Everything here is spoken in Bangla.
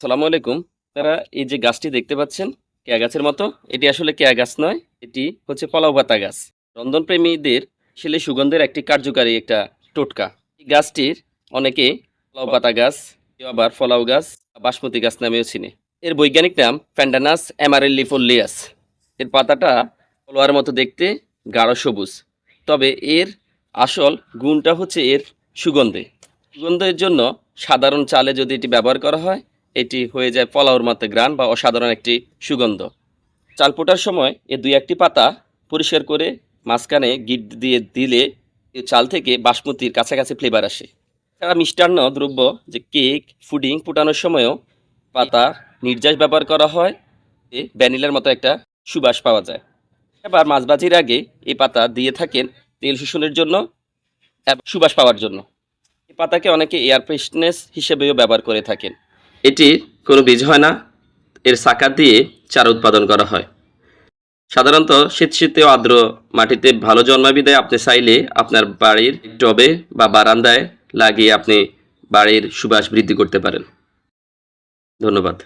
সালামু আলাইকুম। তারা এই যে গাছটি দেখতে পাচ্ছেন, কেয়া গাছের মতো, এটি আসলে কেয়া গাছ নয়, এটি হচ্ছে পলাও পাতা গাছ। রন্ধনপ্রেমীদের শিলে সুগন্ধের একটি কার্যকারী একটা টোটকা। এই গাছটির অনেকে পলাও পাতা গাছ, কেউ আবার ফলাও গাছ বাসমতি গাছ নামেও চিনে। এর বৈজ্ঞানিক নাম ফ্যান্ডানাস অ্যামারেলিফোলিয়াস এর পাতাটা ফলোয়ার মতো দেখতে গাঢ় সবুজ। তবে এর আসল গুণটা হচ্ছে এর সুগন্ধে। সুগন্ধের জন্য সাধারণ চালে যদি এটি ব্যবহার করা হয় এটি হয়ে যায় পলাওর মতো গ্রান বা অসাধারণ একটি সুগন্ধ। চাল পোটার সময় এ দুই একটি পাতা পরিষ্কার করে মাঝখানে গিট দিয়ে দিলে চাল থেকে বাসমতির কাছাকাছি ফ্লেভার আসে। এছাড়া মিষ্টান্ন দ্রব্য, যে কেক ফুডিং ফুটানোর সময়ও পাতা নির্যাস ব্যবহার করা হয়, এ ভ্যানিলার মতো একটা সুবাস পাওয়া যায়। এবার মাছ ভাজির আগে এই পাতা দিয়ে থাকেন তেল শোষণের জন্য সুবাস পাওয়ার জন্য। এই পাতাকে অনেকে এয়ার ফ্রেশনেস হিসেবেও ব্যবহার করে থাকেন। এটির কোনো বীজ হয় না। এর সাকার দিয়ে চারা উৎপাদন করা হয়। সাধারণত শীত শীতে আর্দ্র মাটিতে ভালো জন্মাবি দেয় আপনি চাইলে আপনার বাড়ির টবে বা বারান্দায় লাগিয়ে আপনি বাড়ির সুবাস বৃদ্ধি করতে পারেন। ধন্যবাদ।